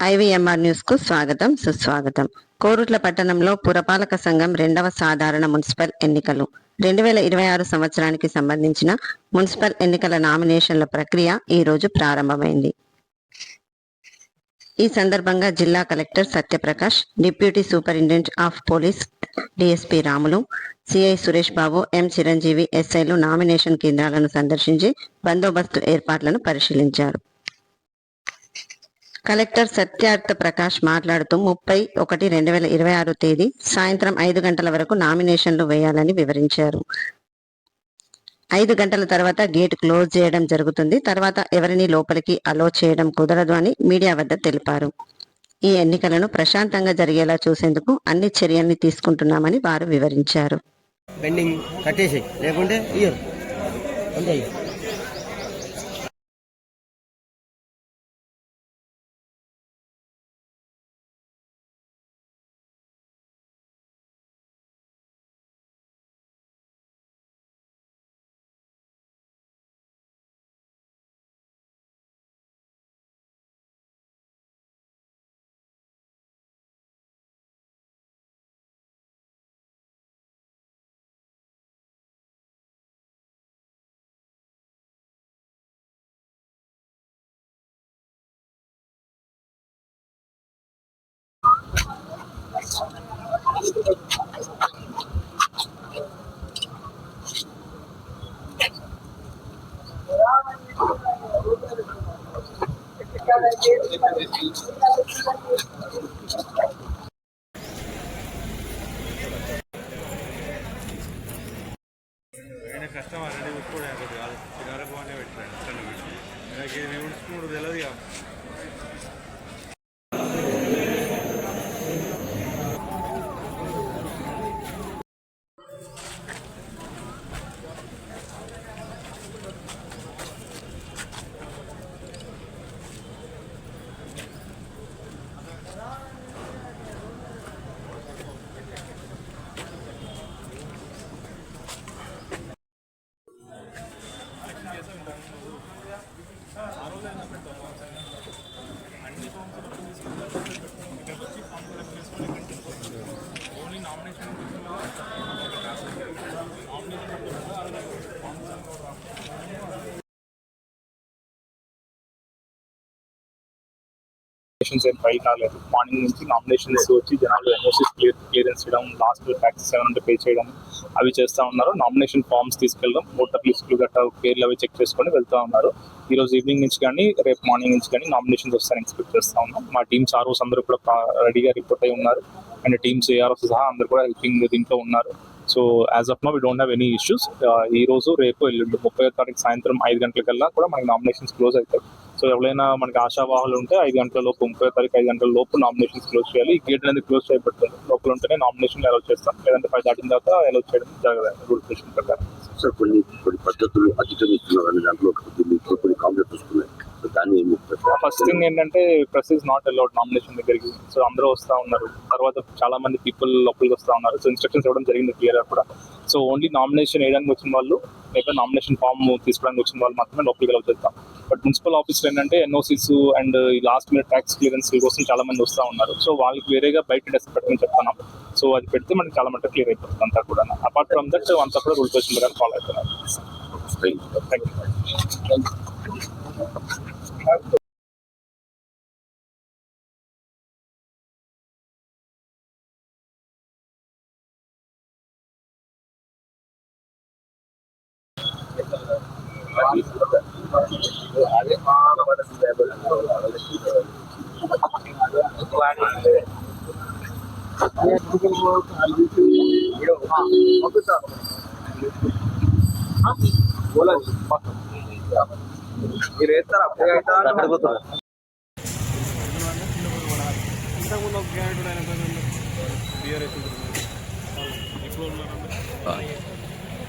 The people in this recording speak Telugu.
ఐవీఎంఆర్ న్యూస్కు స్వాగతం సుస్వాగతం. కోరుట్ల పట్టణంలో పురపాలక సంఘం రెండవ సాధారణ మున్సిపల్ ఎన్నికలు. రెండు వేల ఇరవై ఆరు సంవత్సరానికి సంబంధించిన మున్సిపల్ ఎన్నికల నామినేషన్ల ప్రక్రియ ఈ రోజు ప్రారంభమైంది. ఈ సందర్భంగా జిల్లా collector Satyaprakash deputy superintendent of police DSP Ramulu CI Suresh Babu M Chiranjeevi ఎస్ఐలు నామినేషన్ కేంద్రాలను సందర్శించి బందోబస్తు ఏర్పాట్లను పరిశీలించారు. కలెక్టర్ సత్యార్థ ప్రకాష్ మాట్లాడుతూ ముప్పై ఒకటి రెండు వేల ఇరవై ఆరు తేదీ సాయంత్రం ఐదు గంటల వరకు నామినేషన్లు వేయాలని వివరించారు. ఐదు గంటల తర్వాత గేట్ క్లోజ్ చేయడం జరుగుతుంది. తర్వాత ఎవరిని లోపలికి అలో చేయడం కుదరదు అని మీడియా వద్ద తెలిపారు. ఈ ఎన్నికలను ప్రశాంతంగా జరిగేలా చూసేందుకు అన్ని చర్యల్ని తీసుకుంటున్నామని వారు వివరించారు. బెండింగ్ కట్టేసి లేకుంటే అంతే కష్టం ఆల్రెడీ ఉట్టుకోవడం కొద్దిగా 대해서 이제 바로 되는 걸 넘어서 నామినేషన్స్ ఏం ఫైల్ కాలేదు. మార్నింగ్ నుంచి నామినేషన్స్ వచ్చి జనాలు ఎన్ఓసీస్ క్లియర్ క్లియరెన్స్ చేయడం లాస్ట్ ట్యాక్సెస్ ఏమైనా పే చేయడం అవి చేస్తూ ఉన్నారు. నామినేషన్ ఫామ్స్ తీసుకెళ్ళడం ఓటర్ లిస్టులు గట్రా పేర్లు అవి చెక్ చేసుకొని వెళ్తూ ఉన్నారు. ఈ రోజు ఈవినింగ్ నుంచి కానీ రేపు మార్నింగ్ నుంచి కానీ నామినేషన్స్ వస్తాయని ఎక్స్పెక్ట్ చేస్తా ఉన్నాం. మా టీమ్స్ ఆర్ఓస్ అందరూ కూడా రెడీగా రిపోర్ట్ అయి ఉన్నారు. అండ్ టీమ్స్ ఏఆర్ఓస్ సహా అందరూ కూడా హెల్పింగ్ దీంట్లో ఉన్నారు. So as of now we don't have any issues ఈ రోజు రేపు ఎల్లుండి ముప్పై తారీఖు సాయంత్రం ఐదు గంటలకల్లా కూడా మనకి నామినేషన్స్ క్లోజ్ అవుతాయి. సో ఎవరైనా మనకి ఆశావాహులు ఉంటే ఐదు గంటల లోపు ముప్పై తారీఖు ఐదు గంటల లోపు నామినేషన్స్ క్లోజ్ చేయాలి. ఈ గేట్ అనేది క్లోజ్ చేయబడుతుంది లోపల ఉంటేనే నామినేషన్ అలౌ చేస్తాం. లేదంటే పది దాటిన తర్వాత అలౌ చేయడం జరగదు. రూల్ ప్రకారం. సార్ కొన్ని కొన్ని పద్ధతులు అతిక్రమిస్తున్నారు అనే దాంట్లో కొన్ని వస్తున్నాయి. దాన్ని? ఫస్ట్ థింగ్ ఏంటంటే press is not allowed nomination దగ్గరికి. సో అందరూ వస్తా ఉన్నారు. తర్వాత చాలా మంది పీపుల్ లోపలికి వస్తా ఉన్నారు. సో ఇన్స్ట్రక్షన్స్ ఇవ్వడం జరిగింది క్లియర్ కూడా. సో ఓన్లీ నామినేషన్ వేయడానికి వచ్చిన వాళ్ళు లేదా నామినేషన్ ఫామ్ తీసుకోవడానికి వచ్చిన వాళ్ళు మాత్రమే లోపలికి చేస్తాం బట్ మున్సిపల్ ఆఫీస్లో ఏంటంటే ఎన్ఓసీస్ అండ్ ఈ లాస్ట్ మినిట్ ట్యాక్స్ క్లియరెన్స్ కోసం చాలా మంది వస్తూ ఉన్నారు. సో వాళ్ళకి వేరేగా బయట డెస్క్ పెట్టమని చెప్తున్నాం సో అది పెడితే మనకి చాలా మటుకు క్లియర్ అయిపోతుంది అంతా కూడా అపార్ట్ ఫ్రమ్ దట్ అంతా కూడా రూల్ క్వశ్చన్ ప్రకారం ఫాలో అవుతున్నారు. థ్యాంక్ యూ మీరు వేస్తారా అప్పుడే అవుతారా? ఇంతకుముందు ఒక క్యాండిడేట్ ఆయన బిఆర్ఎస్ ఇప్పుడు ఉన్నారు